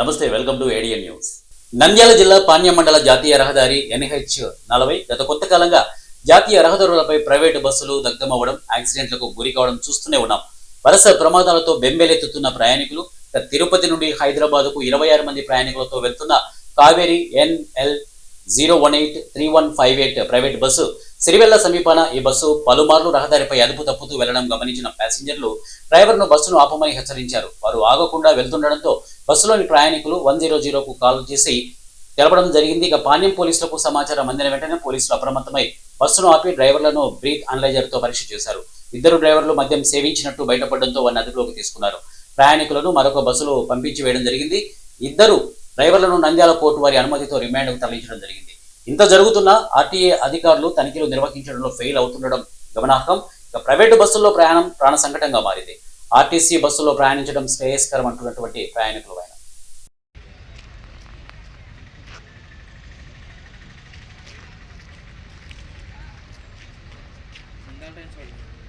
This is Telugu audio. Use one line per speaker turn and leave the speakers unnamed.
నమస్తే వెల్కమ్ టు ఏడియన్ న్యూస్ నంద్యాల జిల్లా పాణ్య మండల జాతీయ రహదారి ఎన్హెచ్ నలభై గత కొంతకాలంగా జాతీయ రహదారులపై ప్రైవేటు బస్సులు దగ్ధమవ్వడం యాక్సిడెంట్లకు గురి కావడం చూస్తూనే ఉన్నాం. వరుస ప్రమాదాలతో బెంబేలెత్తుతున్న ప్రయాణికులు తిరుపతి నుండి హైదరాబాద్కు ఇరవై ఆరు మంది ప్రయాణికులతో వెళ్తున్న Kaveri NL zero one eight three one five eight private bus Sirivella సమీపాన ఈ బస్సు పలుమార్లు రహదారిపై అదుపు తప్పుతూ వెళ్ళడం గమనించిన ప్యాసింజర్లు డ్రైవర్ను బస్సును ఆపమని హెచ్చరించారు. వారు ఆగకుండా వెళ్తుండడంతో బస్సులోని ప్రయాణికులు వన్ జీరో జీరోకు కాల్ చేసి తెలపడం జరిగింది. ఇక పాణ్యం పోలీసులకు సమాచారం అందిన వెంటనే పోలీసులు అప్రమత్తమై బస్సును ఆపి డ్రైవర్లను బ్రీత్ అనలైజర్తో పరీక్ష చేశారు. ఇద్దరు డ్రైవర్లు మద్యం సేవించినట్టు బయటపడడంతో వారిని అదుపులోకి తీసుకున్నారు. ప్రయాణికులను మరొక బస్సులో పంపించి వేయడం జరిగింది. ఇద్దరు డ్రైవర్లను నంద్యాల కోర్టు వారి అనుమతితో రిమాండ్కు తరలించడం జరిగింది. ఇంత జరుగుతున్న ఆర్టీఏ అధికారులు తనిఖీలు నిర్వహించడంలో ఫెయిల్ అవుతుండడం గమనార్హం. ఇక ప్రైవేటు బస్సుల్లో ప్రయాణం ప్రాణ సంకటంగా మారింది. ఆర్టీసీ బస్సులో ప్రయాణించడం శ్రేయస్కరం అంటున్నటువంటి ప్రయాణికులు ఆయన.
Thank